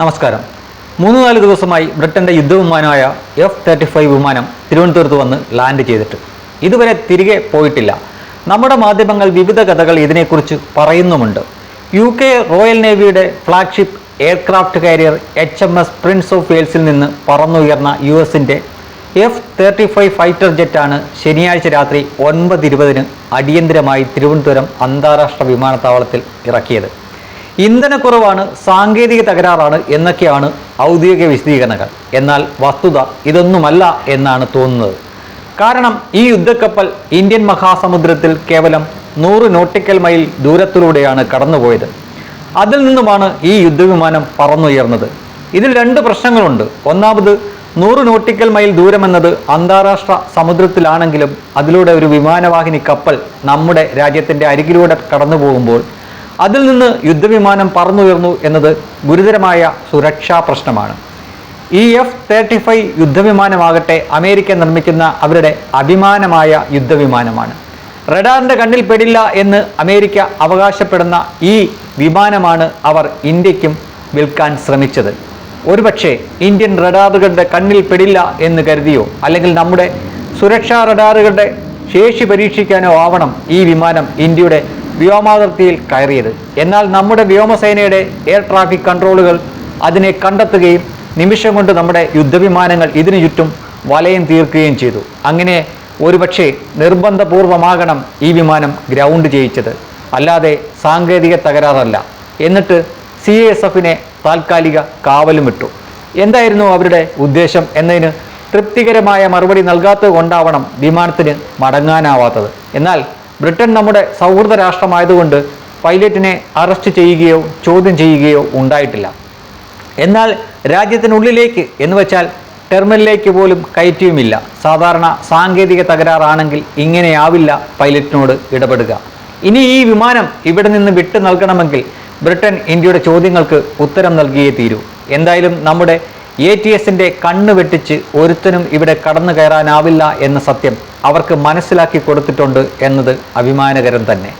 നമസ്കാരം. മൂന്ന് നാല് ദിവസമായി ബ്രിട്ടന്റെ യുദ്ധവിമാനമായ എഫ് തേർട്ടി ഫൈവ് വിമാനം തിരുവനന്തപുരത്ത് വന്ന് ലാൻഡ് ചെയ്തിട്ട്. ഇതുവരെ തിരികെ പോയിട്ടില്ല. നമ്മുടെ മാധ്യമങ്ങൾ വിവിധ കഥകൾ ഇതിനെക്കുറിച്ച് പറയുന്നുമുണ്ട്. U K royal നേവിയുടെ flagship aircraft carrier H M S prince of വെയിൽസിൽ നിന്ന് പറന്നുയർന്ന യു എസിന്റെ എഫ് തേർട്ടി ഫൈവ് ഫൈറ്റർ ജെറ്റാണ് ശനിയാഴ്ച രാത്രി ഒൻപത് ഇരുപതിന് അടിയന്തരമായി തിരുവനന്തപുരം അന്താരാഷ്ട്ര വിമാനത്താവളത്തിൽ ഇറക്കിയത്. ഇന്ധനക്കുറവാണ് സാങ്കേതിക തകരാറാണ് എന്നൊക്കെയാണ് ഔദ്യോഗിക വിശദീകരണങ്ങൾ. എന്നാൽ വസ്തുത ഇതൊന്നുമല്ല എന്നാണ് തോന്നുന്നത്. കാരണം ഈ യുദ്ധക്കപ്പൽ ഇന്ത്യൻ മഹാസമുദ്രത്തിൽ കേവലം നൂറ് നോട്ടിക്കൽ മൈൽ ദൂരത്തിലൂടെയാണ് കടന്നുപോയത്. അതിൽ നിന്നുമാണ് ഈ യുദ്ധവിമാനം പറന്നുയർന്നത്. ഇതിൽ രണ്ട് പ്രശ്നങ്ങളുണ്ട്. ഒന്നാമത് നൂറ് നോട്ടിക്കൽ മൈൽ ദൂരമെന്നത് അന്താരാഷ്ട്ര സമുദ്രത്തിലാണെങ്കിലും അതിലൂടെ ഒരു വിമാനവാഹിനി കപ്പൽ നമ്മുടെ രാജ്യത്തിന്റെ അരികിലൂടെ കടന്നു പോകുമ്പോൾ അതിൽ നിന്ന് യുദ്ധവിമാനം പറന്നുയർന്നു എന്നത് ഗുരുതരമായ സുരക്ഷാ പ്രശ്നമാണ്. ഇ എഫ് തേർട്ടി ഫൈവ് യുദ്ധവിമാനമാകട്ടെ അമേരിക്ക നിർമ്മിക്കുന്ന അവരുടെ അഭിമാനമായ യുദ്ധവിമാനമാണ്. റഡാറിന്റെ കണ്ണിൽ പെടില്ല എന്ന് അമേരിക്ക അവകാശപ്പെടുന്ന ഈ വിമാനമാണ് അവർ ഇന്ത്യക്കും വിൽക്കാൻ ശ്രമിച്ചത്. ഒരുപക്ഷെ ഇന്ത്യൻ റഡാറുകളുടെ കണ്ണിൽ പെടില്ല എന്ന് കരുതിയോ? അല്ലെങ്കിൽ നമ്മുടെ സുരക്ഷാ റഡാറുകളുടെ ശേഷി പരീക്ഷിക്കാനോ ആവണം ഈ വിമാനം ഇന്ത്യയുടെ വ്യോമാതിർത്തിയിൽ കയറിയത്. എന്നാൽ നമ്മുടെ വ്യോമസേനയുടെ എയർ ട്രാഫിക് കൺട്രോളുകൾ അതിനെ കണ്ടെത്തുകയും നിമിഷം കൊണ്ട് നമ്മുടെ യുദ്ധവിമാനങ്ങൾ ഇതിനു ചുറ്റും വലയം തീർക്കുകയും ചെയ്തു. അങ്ങനെ ഒരുപക്ഷെ നിർബന്ധപൂർവമാകണം ഈ വിമാനം ഗ്രൗണ്ട് ചെയ്യിച്ചത്. അല്ലാതെ സാങ്കേതിക തകരാറല്ല. എന്നിട്ട് സി എസ് എഫിനെ താൽക്കാലിക കാവലും ഇട്ടു എന്തായിരുന്നു അവരുടെ ഉദ്ദേശം എന്നതിന് തൃപ്തികരമായ മറുപടി നൽകാത്തത് കൊണ്ടാവണം വിമാനത്തിന് മടങ്ങാനാവാത്തത്. എന്നാൽ ബ്രിട്ടൻ നമ്മുടെ സൗഹൃദ രാഷ്ട്രമായതുകൊണ്ട് പൈലറ്റിനെ അറസ്റ്റ് ചെയ്യുകയോ ചോദ്യം ചെയ്യുകയോ ഉണ്ടായിട്ടില്ല. എന്നാൽ രാജ്യത്തിനുള്ളിലേക്ക് എന്ന് വെച്ചാൽ ടെർമിനലിലേക്ക് പോലും കയറ്റിയുമില്ല. സാധാരണ സാങ്കേതിക തകരാറാണെങ്കിൽ ഇങ്ങനെയാവില്ല പൈലറ്റിനോട് ഇടപെടുക. ഇനി ഈ വിമാനം ഇവിടെ നിന്ന് വിട്ടു നൽകണമെങ്കിൽ ബ്രിട്ടൻ ഇന്ത്യയുടെ ചോദ്യങ്ങൾക്ക് ഉത്തരം നൽകിയേ തീരൂ. എന്തായാലും നമ്മുടെ എ ടി എസിന്റെ കണ്ണ് വെട്ടിച്ച് ഒരുത്തനും ഇവിടെ കടന്നു കയറാനാവില്ല എന്ന സത്യം അവർക്ക് മനസ്സിലാക്കി കൊടുത്തിട്ടുണ്ട് എന്നത് അഭിമാനകരം തന്നെ.